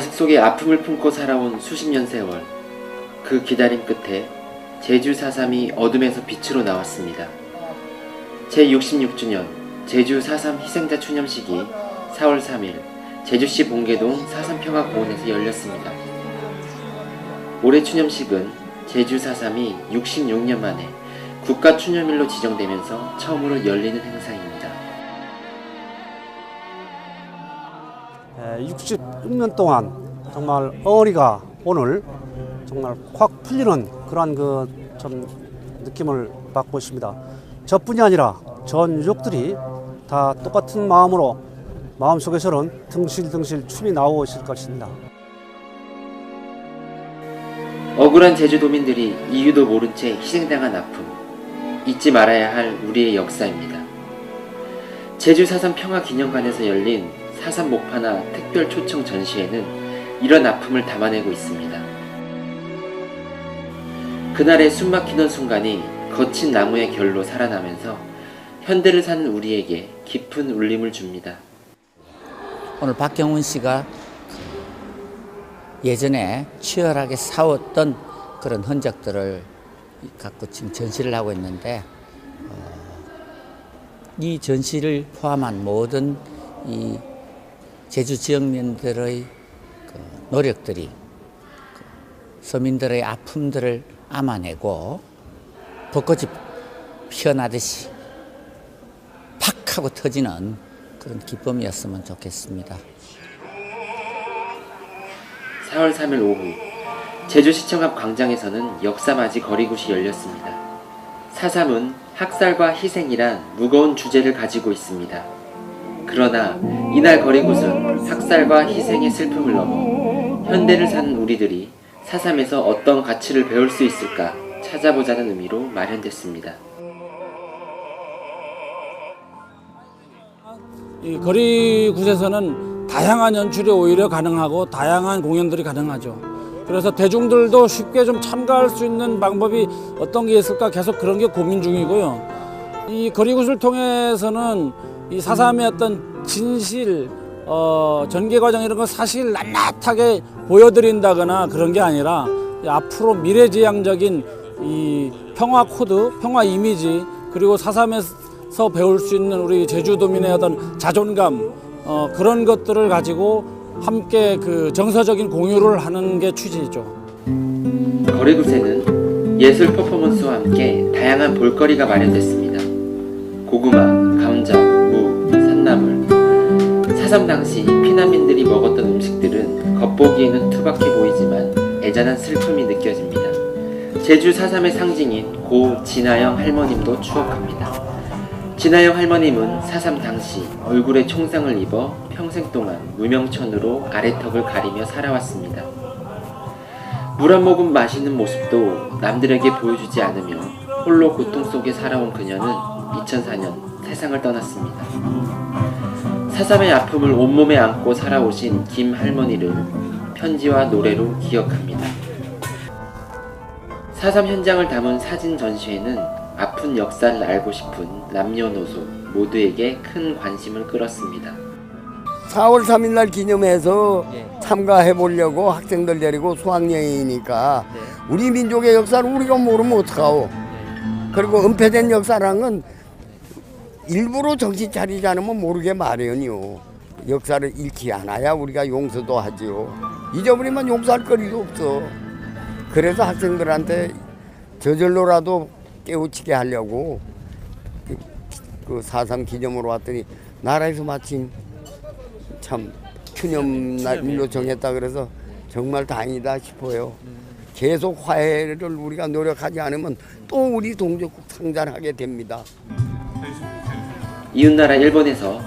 속에 아픔을 품고 살아온 수십 년 세월. 그 기다림 끝에 제주 4.3이 어둠에서 빛으로 나왔습니다. 제66주년 제주 4.3 희생자 추념식이 4월 3일 제주시 봉계동 4.3평화공원에서 열렸습니다. 올해 추념식은 제주 4.3이 66년 만에 국가 추념일로 지정되면서 처음으로 열리는 행사입니다. 66년 동안 정말 어리가 오늘 정말 확 풀리는 그러한 그 좀 느낌을 받고 있습니다. 저뿐이 아니라 전 유족들이 다 똑같은 마음으로 마음속에서는 등실등실 춤이 나오고 있을 것입니다. 억울한 제주도민들이 이유도 모른 채 희생당한 아픔, 잊지 말아야 할 우리의 역사입니다. 제주 사삼 평화 기념관에서 열린 사삼 목파나 특별 초청 전시회는 이런 아픔을 담아내고 있습니다. 그날의 숨막히던 순간이 거친 나무의 결로 살아나면서 현대를 사는 우리에게 깊은 울림을 줍니다. 오늘 박경훈 씨가 예전에 치열하게 싸웠던 그런 흔적들을 갖고 지금 전시를 하고 있는데 어, 이 전시를 포함한 모든 이 제주 지역민들의 그 노력들이 그 서민들의 아픔들을 암아내고 벚꽃이 피어나듯이 팍 하고 터지는 그런 기쁨이었으면 좋겠습니다. 4월 3일 오후 제주시청 앞 광장에서는 역사맞이 거리굿이 열렸습니다. 사삼은 학살과 희생이란 무거운 주제를 가지고 있습니다. 그러나 이날 거리굿은 학살과 희생의 슬픔을 넘어 현대를 사는 우리들이 사삼에서 어떤 가치를 배울 수 있을까 찾아보자는 의미로 마련됐습니다. 이 거리 굿에서는 다양한 연출이 오히려 가능하고 다양한 공연들이 가능하죠. 그래서 대중들도 쉽게 좀 참가할 수 있는 방법이 어떤 게 있을까 계속 그런 게 고민 중이고요. 이 거리 굿을 통해서는 이 사삼의 어떤 진실, 어, 전개 과정 이런 거 사실 낱낱하게 보여드린다거나 그런 게 아니라 이 앞으로 미래지향적인 이 평화 코드, 평화 이미지 그리고 사삼에서 배울 수 있는 우리 제주도민의 어떤 자존감 어, 그런 것들을 가지고 함께 그 정서적인 공유를 하는 게 취지죠. 거리굿에는 예술 퍼포먼스와 함께 다양한 볼거리가 마련됐습니다. 고구마, 사삼 당시 피난민들이 먹었던 음식들은 겉보기에는 투박해 보이지만 애잔한 슬픔이 느껴집니다. 제주 사삼의 상징인 고 진아영 할머님도 추억합니다. 진아영 할머님은 사삼 당시 얼굴에 총상을 입어 평생 동안 무명천으로 아래턱을 가리며 살아왔습니다. 물 한 모금 마시는 모습도 남들에게 보여주지 않으며 홀로 고통 속에 살아온 그녀는 2004년 세상을 떠났습니다. 사삼의 아픔을 온몸에 안고 살아오신 김 할머니를 편지와 노래로 기억합니다. 사삼 현장을 담은 사진 전시회는 아픈 역사를 알고 싶은 남녀노소 모두에게 큰 관심을 끌었습니다. 4월 3일 날 기념해서 참가해 보려고 학생들 데리고 수학여행이니까 우리 민족의 역사를 우리가 모르면 어떡하오. 그리고 은폐된 역사랑은 일부러 정신 차리지 않으면 모르게 마련이요. 역사를 잃지 않아야 우리가 용서도 하지요. 잊어버리면 용서할 거리도 없어. 그래서 학생들한테 저절로라도 깨우치게 하려고 그, 그 사상 기념으로 왔더니 나라에서 마침 참 추념날로 정했다 그래서 정말 다행이다 싶어요. 계속 화해를 우리가 노력하지 않으면 또 우리 동족국 상잔하게 됩니다. 이웃나라 일본에서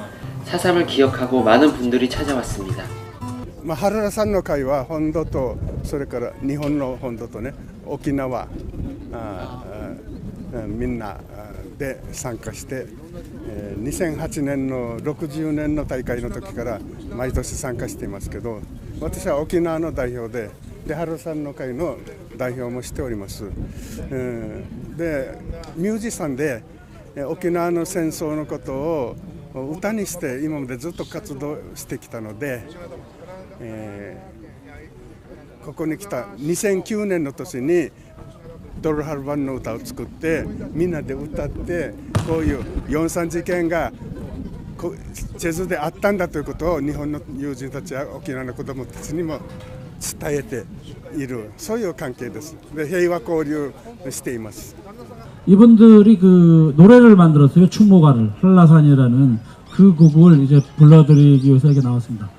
사삼을 기억하고 많은 분들이 찾아왔습니다. まあ、原田さんの会は本土とそれから日本の本土とね沖縄あああみんなあで参加して、えー2008年の60年の大会の時から毎年参加していますけど私は沖縄の代表でで原田さんの会の代表もしております、うんでミュージシャンでえー 沖縄の戦争のことを歌にして今までずっと活動してきたのでえーここに来た2009年の年にドルハルバンの歌を作ってみんなで歌ってこういう43事件がこチェズであったんだということを日本の友人たちや沖縄の子どもたちにも伝えているそういう関係です。で平和交流しています。 이분들이 그 노래를 만들었어요. 충무가를 한라산이라는 그 곡을 이제 불러드리기 위해서 이렇게 나왔습니다.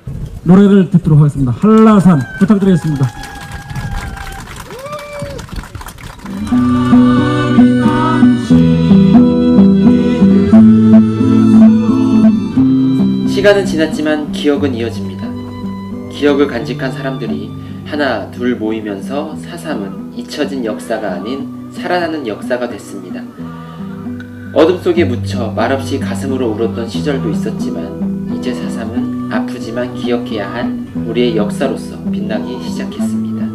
노래를 듣도록 하겠습니다. 한라산 부탁드리겠습니다. 시간은 지났지만 기억은 이어집니다. 기억을 간직한 사람들이 하나 둘 모이면서 사삼은 잊혀진 역사가 아닌 살아나는 역사가 됐습니다. 어둠 속에 묻혀 말없이 가슴으로 울었던 시절도 있었지만 이제 사삼은 아프지만 기억해야 할 우리의 역사로서 빛나기 시작했습니다.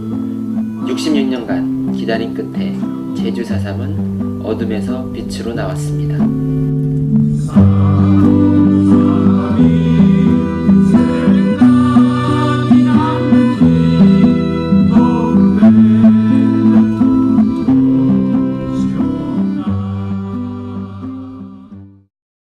66년간 기다림 끝에 제주 사삼은 어둠에서 빛으로 나왔습니다.